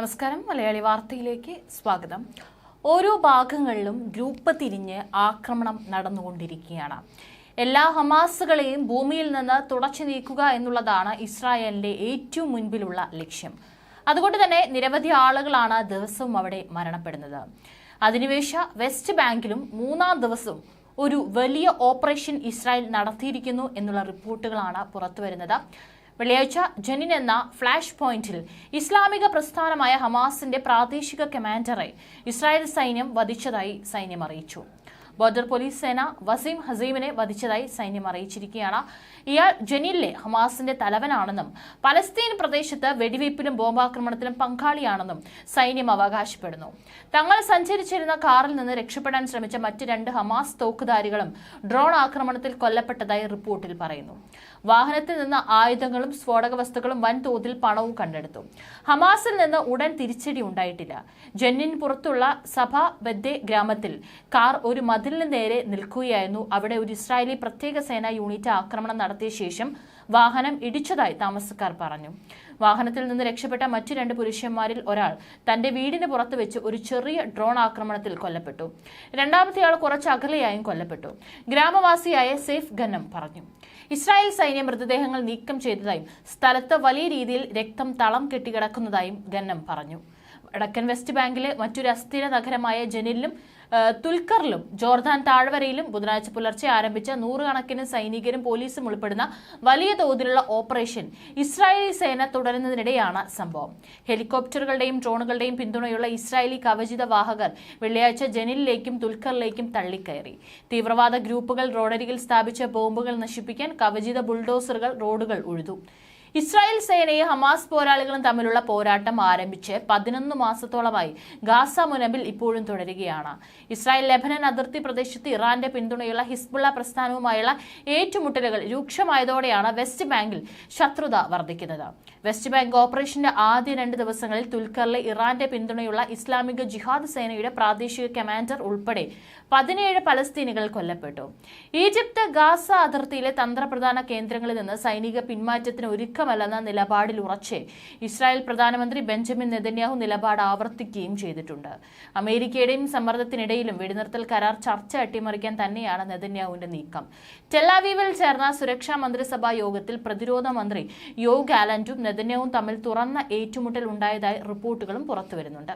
നമസ്കാരം. മലയാളി വാർത്തയിലേക്ക് സ്വാഗതം. ഓരോ ഭാഗങ്ങളിലും ഗ്രൂപ്പ് തിരിഞ്ഞ് ആക്രമണം നടന്നുകൊണ്ടിരിക്കുകയാണ്. എല്ലാ ഹമാസുകളെയും ഭൂമിയിൽ നിന്ന് തുടച്ചു നീക്കുക എന്നുള്ളതാണ് ഇസ്രായേലിന്റെ ഏറ്റവും മുൻപിലുള്ള ലക്ഷ്യം. അതുകൊണ്ട് തന്നെ നിരവധി ആളുകളാണ് ദിവസവും അവിടെ മരണപ്പെടുന്നത്. അധിനിവേശ വെസ്റ്റ് ബാങ്കിലും മൂന്നാം ദിവസവും ഒരു വലിയ ഓപ്പറേഷൻ ഇസ്രായേൽ നടത്തിയിരിക്കുന്നു എന്നുള്ള റിപ്പോർട്ടുകളാണ് പുറത്തുവരുന്നത്. വെള്ളിയാഴ്ച ജനിൻ എന്ന ഫ്ലാഷ് പോയിന്റിൽ ഇസ്ലാമിക പ്രസ്ഥാനമായ ഹമാസിന്റെ പ്രാദേശിക കമാൻഡറെ ഇസ്രായേൽ സൈന്യം വധിച്ചതായി സൈന്യം അറിയിച്ചു. ബോർഡർ പോലീസ് സേന വസീം ഹസീമിനെ വധിച്ചതായി സൈന്യം അറിയിച്ചിരിക്കുകയാണ്. ഇയാൾ ജനീലിലെ ഹമാസിന്റെ തലവനാണെന്നും പലസ്തീൻ പ്രദേശത്ത് വെടിവയ്പ്പിലും ബോംബാക്രമണത്തിലും പങ്കാളിയാണെന്നും സൈന്യം അവകാശപ്പെടുന്നു. തങ്ങൾ സഞ്ചരിച്ചിരുന്ന കാറിൽ നിന്ന് രക്ഷപ്പെടാൻ ശ്രമിച്ച മറ്റ് രണ്ട് ഹമാസ് തോക്കുധാരികളും ഡ്രോൺ ആക്രമണത്തിൽ കൊല്ലപ്പെട്ടതായി റിപ്പോർട്ടിൽ പറയുന്നു. വാഹനത്തിൽ നിന്ന് ആയുധങ്ങളും സ്ഫോടക വസ്തുക്കളും വൻതോതിൽ പണവും കണ്ടെടുത്തു. ഹമാസിൽ നിന്ന് ഉടൻ തിരിച്ചടി ഉണ്ടായിട്ടില്ല. ജന്നിൻ പുറത്തുള്ള സഭ ബദ്ദെ ഗ്രാമത്തിൽ കാർ ഒരു മതിലിന് നേരെ നിൽക്കുകയായിരുന്നു. അവിടെ ഒരു ഇസ്രായേലി പ്രത്യേക സേനാ യൂണിറ്റ് ആക്രമണം നടത്തിയ ശേഷം വാഹനം ഇടിച്ചതായി താമസക്കാർ പറഞ്ഞു. വാഹനത്തിൽ നിന്ന് രക്ഷപ്പെട്ട മറ്റു രണ്ട് പുരുഷന്മാരിൽ ഒരാൾ തന്റെ വീടിന് പുറത്ത് വെച്ച് ഒരു ചെറിയ ഡ്രോൺ ആക്രമണത്തിൽ കൊല്ലപ്പെട്ടു. രണ്ടാമത്തെയാൾ കുറച്ച് അകലെയായും കൊല്ലപ്പെട്ടു. ഗ്രാമവാസിയായ സേഫ് ഖന്നം പറഞ്ഞു. ഇസ്രായേൽ സൈന്യം മൃതദേഹങ്ങൾ നീക്കം ചെയ്തതായും സ്ഥലത്ത് വലിയ രീതിയിൽ രക്തം തളം കെട്ടിക്കിടക്കുന്നതായും ഖന്നം പറഞ്ഞു. വടക്കൻ വെസ്റ്റ് ബാങ്കിലെ മറ്റൊരു അസ്ഥിര നഗരമായ ജനിലും തുൽക്കറിലും ജോർദാൻ താഴ്വരയിലും ബുധനാഴ്ച പുലർച്ചെ ആരംഭിച്ച നൂറുകണക്കിന് സൈനികരും പോലീസും ഉൾപ്പെടുന്ന വലിയ തോതിലുള്ള ഓപ്പറേഷൻ ഇസ്രായേലി സേന തുടരുന്നതിനിടെയാണ് സംഭവം. ഹെലികോപ്റ്ററുകളുടെയും ഡ്രോണുകളുടെയും പിന്തുണയുള്ള ഇസ്രായേലി കവചിത വാഹകർ വെള്ളിയാഴ്ച ജനിലിലേക്കും തുൽക്കറിലേക്കും തള്ളിക്കയറി. തീവ്രവാദ ഗ്രൂപ്പുകൾ റോഡരികിൽ സ്ഥാപിച്ച ബോംബുകൾ നശിപ്പിക്കാൻ കവചിത ബുൾഡോസറുകൾ റോഡുകൾ ഉഴുതു. ഇസ്രായേൽ സേനയും ഹമാസ് പോരാളികളും തമ്മിലുള്ള പോരാട്ടം ആരംഭിച്ച് പതിനൊന്ന് മാസത്തോളമായി ഗാസ മുനമ്പിൽ ഇപ്പോഴും തുടരുകയാണ്. ഇസ്രായേൽ ലെബനൻ അതിർത്തി പ്രദേശത്ത് ഇറാന്റെ പിന്തുണയുള്ള ഹിസ്ബുള്ള പ്രസ്ഥാനവുമായുള്ള ഏറ്റുമുട്ടലുകൾ രൂക്ഷമായതോടെയാണ് വെസ്റ്റ് ബാങ്കിൽ ശത്രുത വർദ്ധിക്കുന്നത്. വെസ്റ്റ് ബാങ്ക് ഓപ്പറേഷന്റെ ആദ്യ രണ്ട് ദിവസങ്ങളിൽ തുൽക്കറിലെ ഇറാന്റെ പിന്തുണയുള്ള ഇസ്ലാമിക ജിഹാദ് സേനയുടെ പ്രാദേശിക കമാൻഡർ ഉൾപ്പെടെ പതിനേഴ് പലസ്തീനികൾ കൊല്ലപ്പെട്ടു. ഈജിപ്ത് ഗാസ അതിർത്തിയിലെ തന്ത്രപ്രധാന കേന്ദ്രങ്ങളിൽ നിന്ന് സൈനിക പിന്മാറ്റത്തിന് ഒരുക്കമല്ലെന്ന നിലപാടിൽ ഉറച്ച് ഇസ്രായേൽ പ്രധാനമന്ത്രി ബെഞ്ചമിൻ നെതന്യാഹു നിലപാട് ആവർത്തിക്കുകയും ചെയ്തിട്ടുണ്ട്. അമേരിക്കയുടെയും സമ്മർദ്ദത്തിനിടയിലും വെടിനിർത്തൽ കരാർ ചർച്ച അട്ടിമറിക്കാൻ തന്നെയാണ് നെതന്യാഹുവിന്റെ നീക്കം. ടെലാവീവിൽ ചേർന്ന സുരക്ഷാ മന്ത്രിസഭാ യോഗത്തിൽ പ്രതിരോധ മന്ത്രി യോ ഗാലന്റും നെതന്യാഹും തമ്മിൽ തുറന്ന ഏറ്റുമുട്ടൽ ഉണ്ടായതായി റിപ്പോർട്ടുകളും പുറത്തുവരുന്നുണ്ട്.